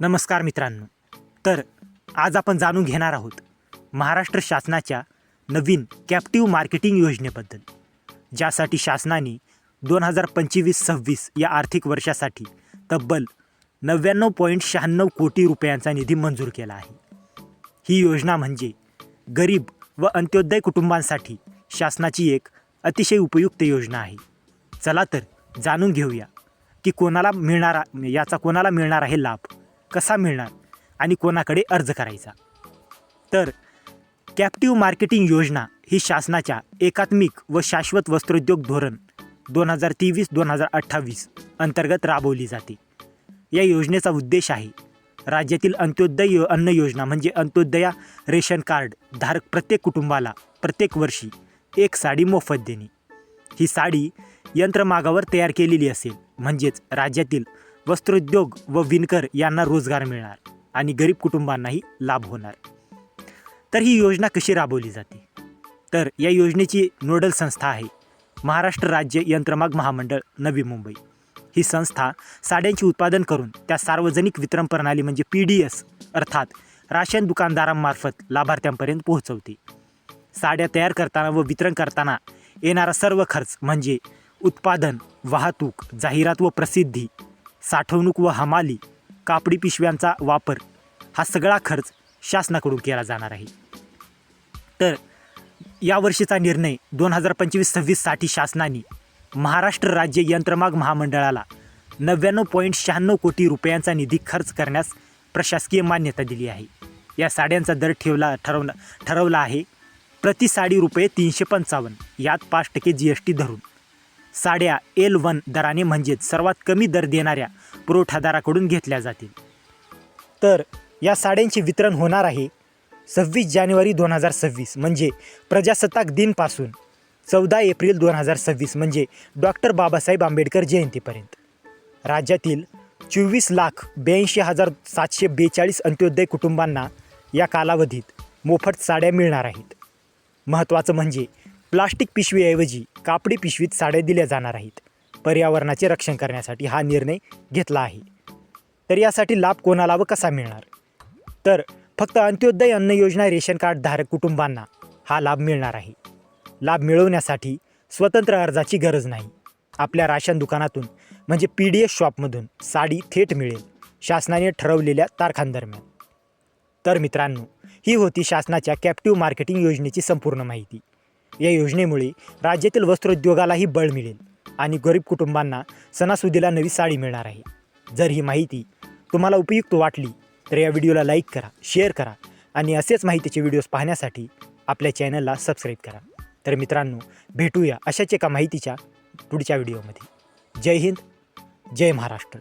नमस्कार मित्रांनो. तर आज आपण जाणून घेणार आहोत महाराष्ट्र शासनाच्या नवीन कॅप्टिव्ह मार्केटिंग योजनेबद्दल ज्यासाठी शासनाने दोन हजार पंचवीस सव्वीस या आर्थिक वर्षासाठी तब्बल नव्याण्णव पॉईंट शहाण्णव कोटी रुपयांचा निधी मंजूर केला आहे. ही योजना म्हणजे गरीब व अंत्योदय कुटुंबांसाठी शासनाची एक अतिशय उपयुक्त योजना आहे. चला तर जाणून घेऊया की कोणाला मिळणारा याचा कोणाला मिळणार आहे लाभ? कसा मिळणार आणि कोणाकडे अर्ज करायचा? तर कॅप्टिव्ह मार्केटिंग योजना ही शासनाच्या एकात्मिक व शाश्वत वस्त्रोद्योग धोरण दोन हजार तेवीस दोन हजार अठ्ठावीस अंतर्गत राबवली जाते. या योजनेचा उद्देश आहे राज्यातील अंत्योदय यो- अन्न योजना म्हणजे अंत्योदया रेशन कार्ड धारक प्रत्येक कुटुंबाला प्रत्येक वर्षी एक साडी मोफत देणे. ही साडी यंत्रमागावर तयार केलेली असेल म्हणजेच राज्यातील वस्त्रोद्योग व विणकर यांना रोजगार मिळणार आणि गरीब कुटुंबांनाही लाभ होणार. तर ही योजना कशी राबवली जाते? तर या योजनेची नोडल संस्था आहे महाराष्ट्र राज्य यंत्रमाग महामंडळ नवी मुंबई. ही संस्था साड्यांचे उत्पादन करून त्या सार्वजनिक वितरण प्रणाली म्हणजे पी डी एस अर्थात राशन दुकानदारांमार्फत लाभार्थ्यांपर्यंत पोहोचवते. साड्या तयार करताना व वितरण करताना येणारा सर्व खर्च म्हणजे उत्पादन वाहतूक जाहिरात व प्रसिद्धी साठवणूक व हमाली कापडी पिशव्यांचा वापर हा सगळा खर्च शासनाकडून केला जाणार आहे. तर यावर्षीचा निर्णय दोन हजार पंचवीस सव्वीससाठी शासनाने महाराष्ट्र राज्य यंत्रमाग महामंडळाला नव्याण्णव पॉईंट शहाण्णव कोटी रुपयांचा निधी खर्च करण्यास प्रशासकीय मान्यता दिली आहे. या साड्यांचा दर ठेवला ठरवला ठरवला आहे. प्रति साडी रुपये तीनशे पंचावन्न यात पाच टक्के जी एस टी धरून साड्या एल वन दराने म्हणजेच सर्वात कमी दर देणाऱ्या पुरवठादाराकडून घेतल्या जातील. तर या साड्यांचे वितरण होणार आहे सव्वीस जानेवारी दोन हजार सव्वीस म्हणजे प्रजासत्ताक दिनपासून चौदा एप्रिल दोन हजार सव्वीस म्हणजे डॉक्टर बाबासाहेब आंबेडकर जयंतीपर्यंत. राज्यातील चोवीस लाख ब्याऐंशी हजार सातशे बेचाळीस अंत्योदय कुटुंबांना या कालावधीत मोफत साड्या मिळणार आहेत. महत्त्वाचं म्हणजे प्लास्टिक पिशवीऐवजी कापडी पिशवीत साड्या दिल्या जाणार आहेत. पर्यावरणाचे रक्षण करण्यासाठी हा निर्णय घेतला आहे. तर यासाठी लाभ कोणाला व कसा मिळणार? तर फक्त अंत्योदय अन्न योजना रेशन कार्ड धारक कुटुंबांना हा लाभ मिळणार आहे. लाभ मिळवण्यासाठी स्वतंत्र अर्जाची गरज नाही. आपल्या राशन दुकानातून म्हणजे पी डी एस शॉपमधून साडी थेट मिळेल शासनाने ठरवलेल्या तारखांदरम्यान. तर मित्रांनो ही होती शासनाच्या कॅप्टिव्ह मार्केटिंग योजनेची संपूर्ण माहिती. या योजनेमुळे राज्यातील वस्त्रोद्योगालाही बळ मिळेल आणि गरीब कुटुंबांना सणासुदीला नवी साडी मिळणार आहे. जर ही माहिती तुम्हाला उपयुक्त वाटली तर या व्हिडिओला लाईक करा शेअर करा आणि असेच माहितीचे व्हिडिओज पाहण्यासाठी आपल्या चॅनलला सबस्क्राईब करा. तर मित्रांनो भेटूया अशाच एका माहितीच्या पुढच्या व्हिडिओमध्ये. जय हिंद जय महाराष्ट्र.